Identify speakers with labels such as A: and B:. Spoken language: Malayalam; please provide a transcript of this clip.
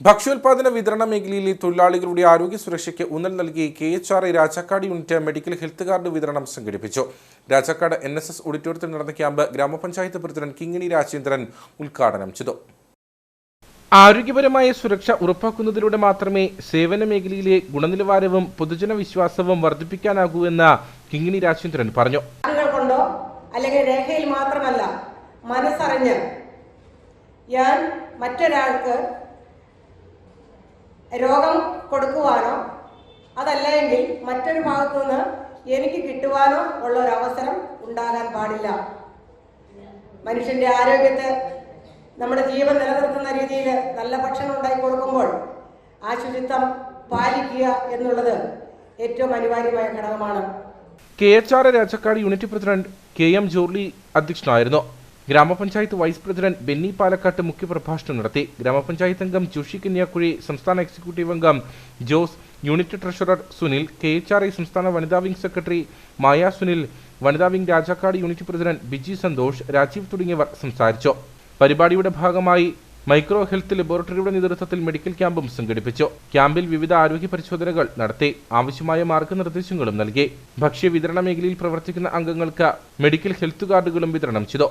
A: ഭക്ഷ്യോൽപാദന വിതരണ മേഖലയിലെ തൊഴിലാളികളുടെ ആരോഗ്യ സുരക്ഷയ്ക്ക് ഊന്നൽ നൽകി K H R I Rajakkad unit medical health card വിതരണം സംഘടിപ്പിച്ചു. രാജാക്കാട് എൻ എസ് എസ് ഓഡിറ്റോറിയത്തിൽ നടന്ന ക്യാമ്പ് ഗ്രാമപഞ്ചായത്ത് പ്രസിഡന്റ് കിങ്ങിണി രാജേന്ദ്രൻ ഉദ്ഘാടനം ചെയ്തു. ആരോഗ്യപരമായ സുരക്ഷ ഉറപ്പാക്കുന്നതിലൂടെ മാത്രമേ സേവന മേഖലയിലെ ഗുണനിലവാരവും പൊതുജന വിശ്വാസവും വർദ്ധിപ്പിക്കാനാകൂ എന്ന് കിങ്ങിണി രാജേന്ദ്രൻ പറഞ്ഞു.
B: കൊണ്ടോ അല്ലെങ്കിൽ രേഖയിൽ മാത്രമല്ല മനസ്സറിഞ്ഞ് ഞാൻ മറ്റൊരാൾക്ക് രോഗം കൊടുക്കുവാനോ അതല്ലെങ്കിൽ മറ്റൊരു ഭാഗത്തു നിന്ന് എനിക്ക് കിട്ടുവാനോ ഉള്ള ഒരു അവസരം ഉണ്ടാകാൻ പാടില്ല. മനുഷ്യന്റെ ആരോഗ്യത്തെ നമ്മുടെ ജീവൻ നിലനിർത്തുന്ന രീതിയിൽ നല്ല ഭക്ഷണം ഉണ്ടാക്കി കൊടുക്കുമ്പോൾ ആ ശുചിത്വം പാലിക്കുക എന്നുള്ളത് ഏറ്റവും അനിവാര്യമായ ഘടകമാണ്.
A: K H R Rajakkad unit president K M Jorly അധ്യക്ഷനായിരുന്നു. ഗ്രാമപഞ്ചായത്ത് വൈസ് പ്രസിഡന്റ് ബെന്നി പാലക്കാട്ട് മുഖ്യപ്രഭാഷണം നടത്തി. ഗ്രാമപഞ്ചായത്ത് അംഗം ജോഷി കന്യാക്കുഴി സംസ്ഥാന എക്സിക്യൂട്ടീവ് അംഗം Jose unit treasurer Sunil K H R I സംസ്ഥാന വനിതാ വിംഗ് സെക്രട്ടറി മായ സുനിൽ വനിതാ wing Rajakkad unit president Biji Santhosh Rajeev തുടങ്ങിയവർ സംസാരിച്ചു. പരിപാടിയുടെ ഭാഗമായി മൈക്രോ ഹെൽത്ത് ലബോറട്ടറിയുടെ നേതൃത്വത്തിൽ മെഡിക്കൽ ക്യാമ്പും സംഘടിപ്പിച്ചു. ക്യാമ്പിൽ വിവിധ ആരോഗ്യ പരിശോധനകൾ നടത്തി. ആവശ്യമായ മാർഗനിർദ്ദേശങ്ങളും നൽകി. ഭക്ഷ്യ വിതരണ മേഖലയിൽ പ്രവർത്തിക്കുന്ന അംഗങ്ങൾക്ക് മെഡിക്കൽ ഹെൽത്ത് കാർഡുകളും വിതരണം ചെയ്തു.